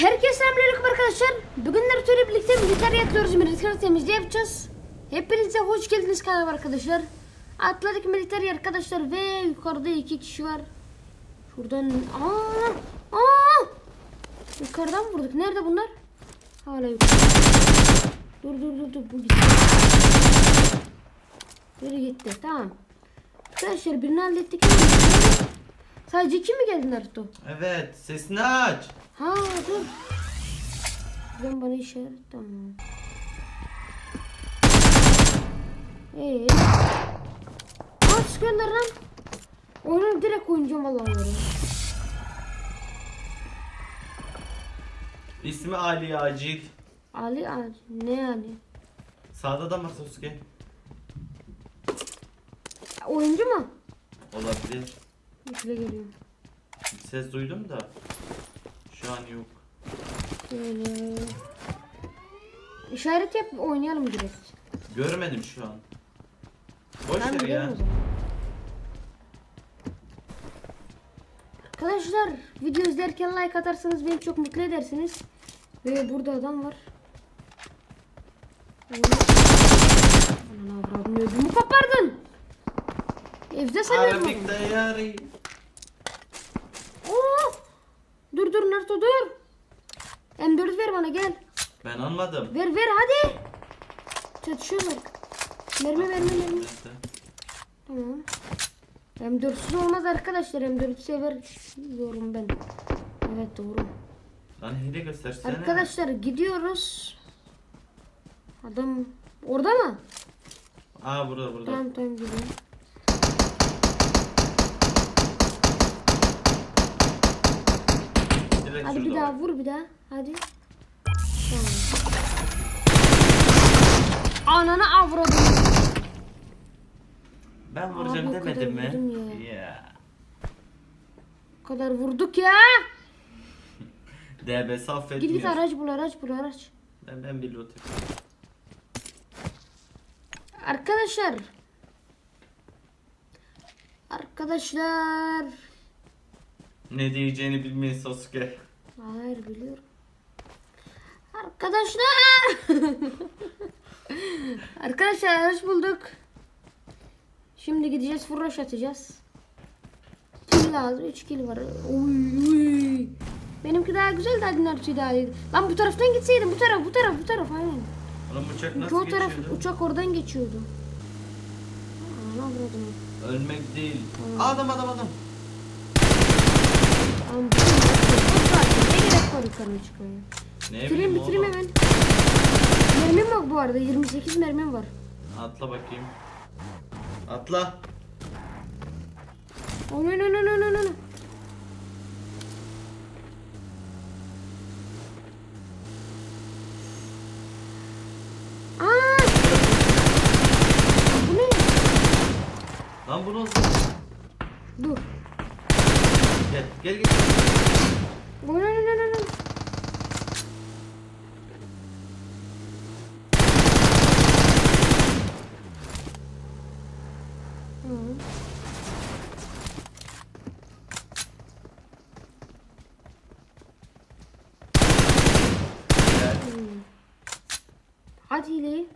Herkese selamünaleyküm arkadaşlar. Bugün Naruto ile birlikte militer yapıyoruz. Militer temizliği yapacağız. Hepinize hoş geldiniz kanalıma arkadaşlar. Atladık militer arkadaşlar ve yukarıda iki kişi var. Şuradan aa aa yukarıdan vurduk. Nerede bunlar? Hala yukarıda. Dur dur dur dur bu gitti. Biri gitti tamam. Arkadaşlar birini hallettik. Sadece iki mi geldi Naruto? Evet, sesini aç. Ha dur. Ben bana işaret tamam. Ee. Aa sıkıyorlar lan. Oyunu direkt oynayacağım vallahi onları. İsmi Ali Acil. Ali Ali ne yani? Sağda da mı Sasuke? Oyuncu mu? Olabilir. Bekle geliyorum. Ses duydum da. Şu an yok. Böyle. İşaret yap oynayalım direkt. Görmedim şu an. Boş Ben ver gidelim ya. o zaman. Arkadaşlar video izlerken like atarsanız beni çok mutlu edersiniz. Ve burada adam var. Anan avradım ödümü kopardın. Evde sanıyorum. Arabik dayarı. Dur Naruto dur. M4 ver bana gel. Ben almadım. Ver ver hadi. Çatışıyorlar. Mermi mermi mermi. Tamam. M4'süz olmaz arkadaşlar. M4 seviyorum ben. Evet doğru. Lan hile göstersene. Arkadaşlar gidiyoruz. Adam orada mı? Aa burada burada. Tamam tamam gidiyorum. Direkt Hadi bir şurada daha vur bir daha. Hadi. Ananı avradım. Ben vuracağım kadar demedim mi? vurdum ya. O kadar vurduk ya. DB Git affetmiyor. git araç bul araç bul araç. Ben, ben bir loot yapayım. Arkadaşlar. Arkadaşlar. Ne diyeceğini bilmeyin Sasuke. Hayır biliyorum. Arkadaşlar. Arkadaşlar araç bulduk. Şimdi gideceğiz furraş atacağız. Kill lazım. 3 kill var. Uy, uy. Benimki daha güzel daha dinler daha iyiydi. Lan bu taraftan gitseydim bu taraf bu taraf bu taraf aynen. Oğlum uçak nasıl o taraf geçiyordu? uçak oradan geçiyordu. Ana. Ölmek değil. Adam adam adam. Bu Ne gerek var yukarı çıkmaya? Ne Bitireyim bileyim bitireyim oğlum. hemen. Mermim yok bu arada. 28 mermim var. Atla bakayım. Atla. No no no no. Aa! Bu ne? Lan bu nasıl? Dur. Gel gel no no no. Hı. Gel. At hileyi.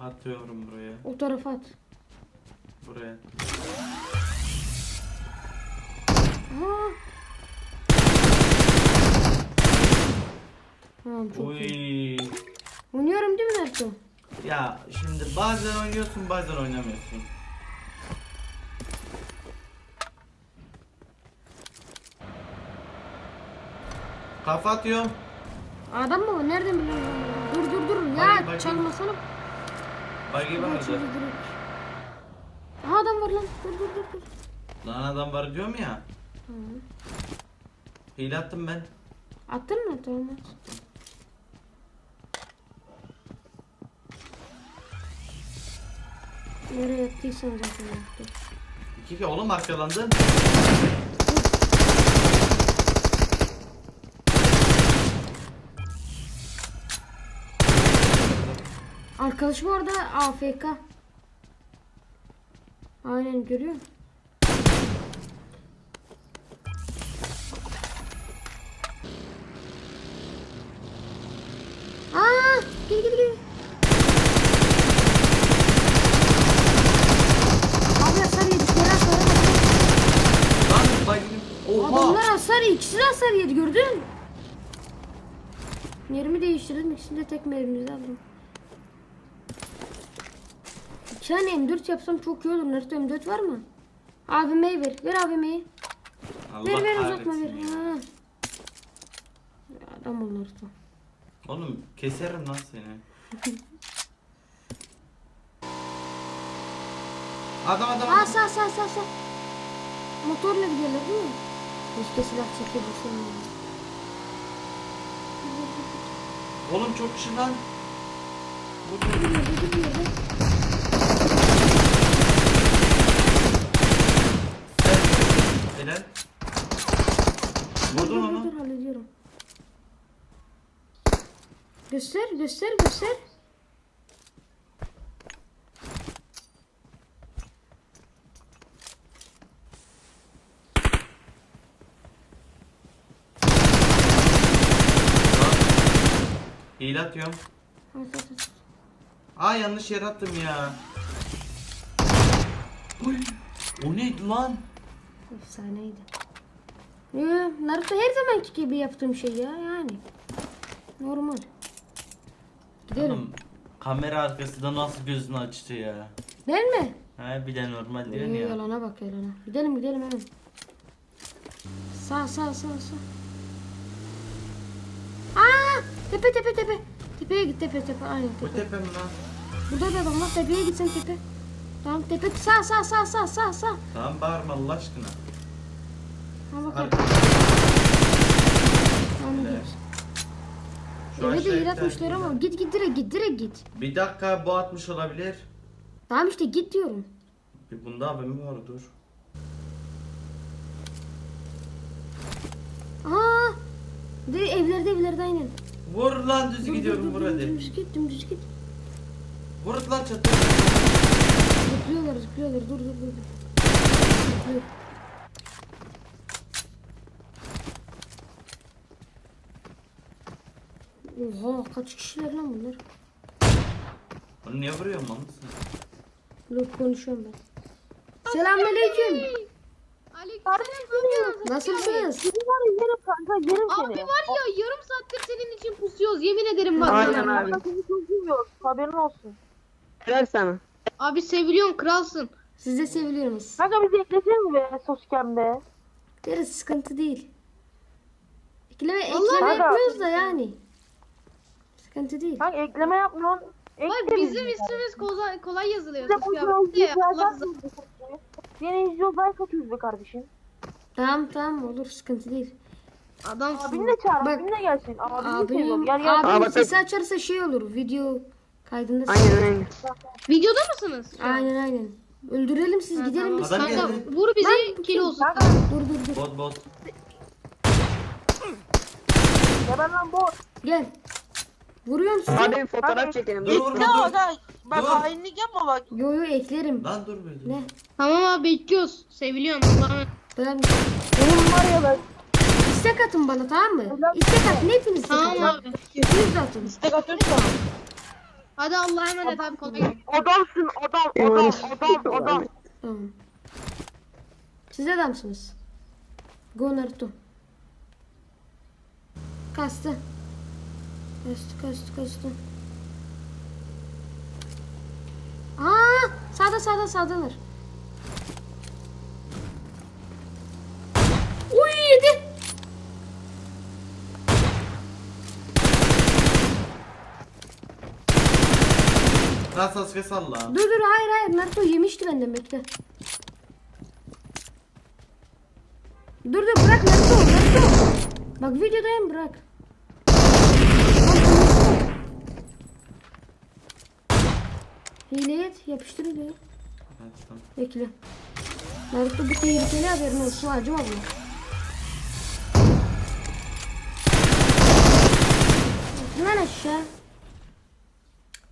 Atıyorum buraya. O tarafa at. Buraya. Aa. Tamam çok iyi. Uy. Oynuyorum değil mi Naruto? Ya şimdi bazen oynuyorsun bazen oynamıyorsun. Kafa atıyorum. Adam mı o? Nereden biliyorsun? Dur dur dur. Ya Bakayım, bakayım. çalmasana. Bagi direkt. Aha adam var lan. Dur dur dur dur. Lan adam var diyorum ya. Tamam. Hile attım ben. Attın mı? Tamam. Nereye attıysan zaten attı. İki ki oğlum arkalandı. Arkadaşım orada AFK. Aynen görüyor musun? Yedi gördün. Yerimi değiştirdim. İkisini de tek mermimizi aldım. İki tane M4 yapsam çok iyi olur. Naruto M4 var mı? AVM'yi ver. Ver AVM'yi. Ver ver uzatma ver. Ha. Adam ol Naruto. Oğlum keserim lan seni. adam adam. Aa adam. sağ sağ sağ sağ. Motorla gidiyorlar değil mi? Keşke silah çekebilsem ya. Oğlum çok kişi lan. Vur, vur. Gidiyor gidiyor. Helal. Vurdun Dur, onu. Dur dur hallediyorum. Göster göster göster. Hile atıyorum. At, at, at. Aa yanlış yer attım ya. Uy, o neydi lan? Efsaneydi. Ee, Naruto her zamanki gibi yaptığım şey ya yani. Normal. Gidelim. Oğlum kamera arkası da nasıl gözünü açtı ya. Değil mi? Ha bir de normal Ee, diyorsun ya. yalana bak yalana. Gidelim gidelim hemen. Sağ sağ sağ sağ. Tepe tepe tepe. Tepeye git tepe tepe. Aynen Bu tepe. tepe mi lan? Burada da adam var. Tepeye gitsen tepe. Tamam tepe sağ sağ sağ sağ sağ sağ. Tamam bağırma Allah aşkına. Ha bakalım. Tamam git. Şu Eve de yaratmışlar giderken- ama git git direkt git direkt git. Bir dakika bu atmış olabilir. Tamam işte git diyorum. Bir bunda abim var dur. Aa! De evlerde evlerde aynen. Vur lan düz gidiyorum vur hadi. Dümdüz git dümdüz git. Vur lan çatı. Zıplıyorlar zıplıyorlar dur dur dur. dur. Zıplıyor. Oha kaç kişiler lan bunlar? Onu niye vuruyorsun lan sen? Dur konuşuyorum ben. Selamünaleyküm. Aleykümselam. Nasılsınız? Seni var ya yerim kanka yerim Abi var ya yarım saattir senin için pusuyoruz yemin ederim bak. Aynen abi. Seni çok seviyoruz. Haberin olsun. Helal sana. Abi seviliyorsun kralsın. Siz de seviliyorsunuz. Kanka bizi eklesene mi be soskemde? Deriz sıkıntı değil. Ekleme, ekleme Allah. yapmıyoruz da yani. Sıkıntı değil. Kanka ekleme yapmıyorsun. Ekle Bak bizim bizi. ismimiz kolay, kolay yazılıyor. Bize bu olsun. Yeni izliyor like atıyoruz be kardeşim. Tamam tamam olur sıkıntı değil. Adamsın. Abini de çağır. Bak. Abini de gelsin. Abini. Abim, Gel gel. abim Aa, bak- sesi açarsa şey olur video kaydında. Aynen aynen. Videoda mısınız? Aynen aynen. Öldürelim siz Ha, gidelim tamam. biz. Adam Kanka geldi. vur bizi Ben- kill olsun. Kanka Dur dur dur. Bot bot. geber lan bu. Gel. Vuruyorum sizi. Hadi fotoğraf çekelim. Dur Ne dur. Bak Dur. hainlik yapma bak. Yo yo eklerim. Lan dur. Ne? Tamam abi bekliyoruz. Seviliyorum. Allah'ım. Ben Benim var ya ben. istek atın bana tamam mı? İstek atın hepiniz istek Tamam atın. abi. De atın. İstek atıyorsun sana. Hadi Allah'a emanet abi kolay gelsin. Adamsın adam adam adam adam. Tamam. Siz adamsınız. Go Naruto. Kastı. Kastı kastı kastı. Aa, sağda sağda sağdalar. Uy yedi. Lan Sasuke salla. Dur dur hayır hayır Naruto yemişti benden bekle. Dur dur bırak Naruto Naruto. Bak videodayım bırak. Hile et yapıştır hileyi. Evet, tamam. Bekle. Naruto bu tehlikeli haberin olsun abla. Bakın lan aşağı.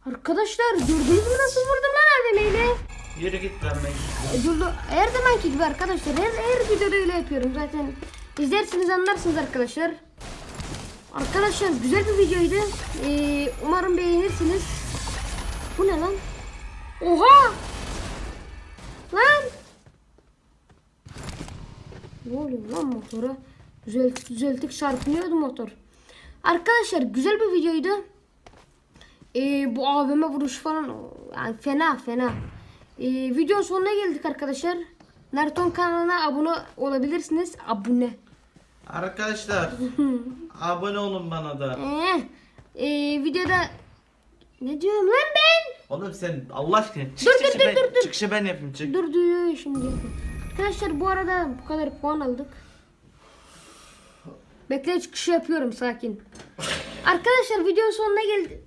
Arkadaşlar gördünüz mü nasıl vurdum lan AVM'yle? Yürü git lan ben. E, durdu. Her zamanki gibi arkadaşlar. Her, her videoda öyle yapıyorum zaten. İzlersiniz anlarsınız arkadaşlar. Arkadaşlar güzel bir videoydu. Ee, umarım beğenirsiniz. Bu ne lan? Oha! Lan! Ne oluyor lan motora? Düzelt, düzelttik çarpmıyordu motor. Arkadaşlar güzel bir videoydu. Ee, bu AVM vuruş falan yani fena fena. Ee, videonun sonuna geldik arkadaşlar. Nerton kanalına abone olabilirsiniz. Abone. Arkadaşlar abone olun bana da. Ee, ee, videoda ne diyorum lan? Oğlum sen Allah aşkına çık Dur, çıkışı dur, ben, dur, dur. çıkışı ben yapayım çık. Dur dur şimdi. Arkadaşlar bu arada bu kadar puan aldık. Bekle çıkışı yapıyorum sakin. Arkadaşlar videonun sonuna geldik.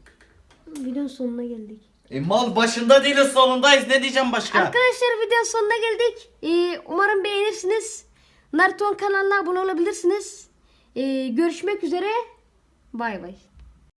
Videonun sonuna geldik. E, mal başında değiliz sonundayız ne diyeceğim başka? Arkadaşlar videonun sonuna geldik. Ee, umarım beğenirsiniz. Naruto'nun kanalına abone olabilirsiniz. Ee, görüşmek üzere. Bay bay.